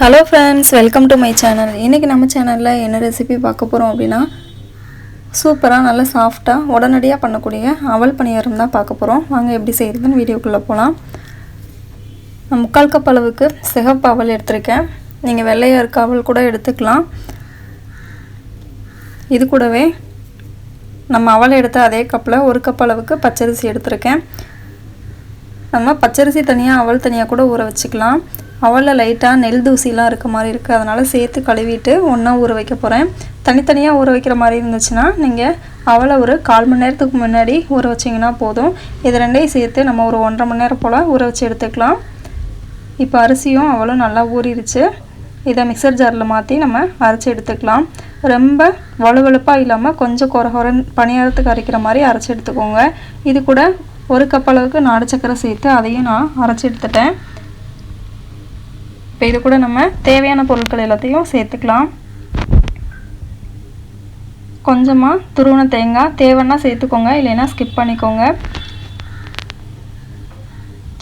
Hello friends welcome to my channel இன்றைக்கி நம்ம சேனலில் என்ன ரெசிபி பார்க்க போகிறோம் அப்படின்னா சூப்பராக நல்லா சாஃப்டாக உடனடியாக பண்ணக்கூடிய அவல் பணியாரம் தான் பார்க்க போகிறோம் வாங்க எப்படி செய்கிறதுன்னு வீடியோக்குள்ளே போகலாம் நான் முக்கால் கப் அளவுக்கு சிகப்பு அவல் எடுத்திருக்கேன். நீங்கள் வெள்ளையாக இருக்க அவல் கூட எடுத்துக்கலாம். இது கூடவே நம்ம அவல் எடுத்த அதே கப்பில் ஒரு கப் அளவுக்கு பச்சரிசி எடுத்திருக்கேன். நம்ம பச்சரிசி தனியாக அவல் தனியாக கூட ஊற வச்சுக்கலாம். அவலில் லைட்டாக நெல் தூசிலாம் இருக்க மாதிரி இருக்குது அதனால் சேர்த்து கழுவிட்டு ஒன்றா ஊற வைக்க போகிறேன் தனித்தனியாக ஊற வைக்கிற மாதிரி இருந்துச்சுன்னா நீங்கள் அவளை ஒரு கால் மணி நேரத்துக்கு முன்னாடி ஊற வச்சிங்கன்னா போதும். இது ரெண்டையும் சேர்த்து நம்ம ஒரு ஒன்றரை மணி நேரம் போல் ஊற வச்சு எடுத்துக்கலாம். இப்போ அரிசியும் அவளும் நல்லா ஊறிடுச்சு இதை மிக்சர் ஜாரில் மாற்றி நம்ம அரைச்சி எடுத்துக்கலாம். ரொம்ப வலுவலுப்பாக இல்லாமல் கொஞ்சம் குறகுறன் பணியாரத்துக்கு அரைக்கிற மாதிரி அரைச்சி எடுத்துக்கோங்க. இது கூட ஒரு கப் அளவுக்கு நாடு சக்கரை சேர்த்து அதையும் நான் அரைச்சி எடுத்துட்டேன். இப்போ இது கூட நம்ம தேவையான பொருட்கள் எல்லாத்தையும் சேர்த்துக்கலாம். கொஞ்சமாக துருவன தேங்காய் தேவைன்னா சேர்த்துக்கோங்க இல்லைன்னா ஸ்கிப் பண்ணிக்கோங்க.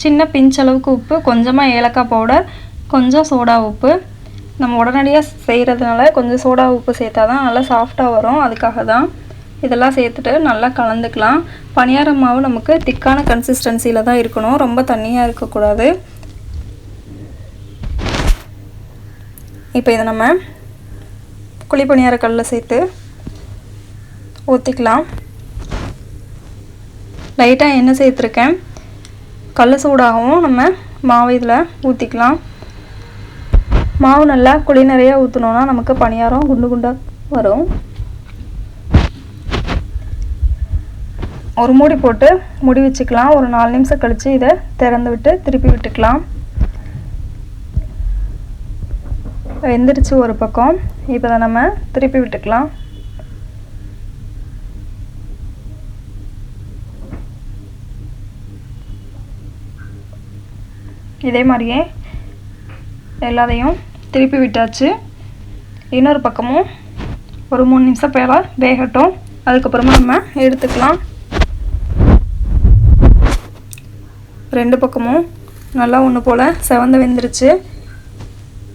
சின்ன பிஞ்ச் அளவுக்கு உப்பு கொஞ்சமாக ஏலக்காய் பவுடர் கொஞ்சம் சோடா உப்பு. நம்ம உடனடியாக செய்கிறதுனால கொஞ்சம் சோடா உப்பு சேர்த்தா தான் நல்லா சாஃப்டாக வரும் அதுக்காக தான் இதெல்லாம் சேர்த்துட்டு நல்லா கலந்துக்கலாம். பணியாரம் மாவு நமக்கு திக்கான கன்சிஸ்டன்சியில் தான் இருக்கணும் ரொம்ப தண்ணியாக இருக்கக்கூடாது. இப்போ இதை நம்ம குழிப்பணியார கல்லில் சேர்த்து ஊற்றிக்கலாம் லைட்டாக எண்ணெய் சேர்த்துருக்கேன். கல் சூடாகவும் நம்ம மாவு இதில் ஊற்றிக்கலாம் மாவு நல்லா குழி நிறையா ஊற்றினோன்னா நமக்கு பணியாரம் குண்டு குண்டாக வரும். ஒரு மூடி போட்டு முடி வச்சுக்கலாம். ஒரு நாலு நிமிஷம் கழித்து இதை திறந்து விட்டு திருப்பி விட்டுக்கலாம். வெந்துருச்சு ஒரு பக்கம். இப்போ தான் நம்ம திருப்பி விட்டுக்கலாம். இதே மாதிரியே எல்லாத்தையும் திருப்பி விட்டாச்சு. இன்னொரு பக்கமும் ஒரு மூணு நிமிஷம் பேர வேகட்டும். அதுக்கப்புறமா நம்ம எடுத்துக்கலாம். ரெண்டு பக்கமும் நல்லா ஒன்று போல் செவந்து வெந்துருச்சு.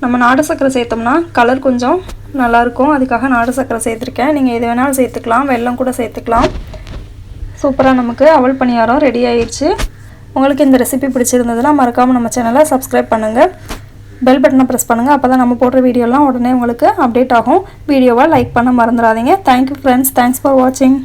நம்ம நாடு சக்கரை சேர்த்தோம்னா கலர் கொஞ்சம் நல்லாயிருக்கும். அதுக்காக நாடு சக்கரை சேர்த்துருக்கேன். நீங்கள் எது வேணாலும் சேர்த்துக்கலாம். வெல்லம் கூட சேர்த்துக்கலாம். சூப்பராக நமக்கு அவல் பணியாரம் ரெடி ஆயிடுச்சு உங்களுக்கு இந்த ரெசிபி பிடிச்சிருந்ததுன்னா மறக்காமல் நம்ம சேனலை சப்ஸ்கிரைப் பண்ணுங்கள் பெல் பட்டனை ப்ரெஸ் பண்ணுங்கள் அப்போ தான் நம்ம போடுற வீடியோலாம் உடனே உங்களுக்கு அப்டேட் ஆகும். வீடியோவாக லைக் பண்ண மறந்துடாதீங்க. தேங்க்யூ ஃப்ரெண்ட்ஸ் தேங்க்ஸ் ஃபார் வாட்சிங்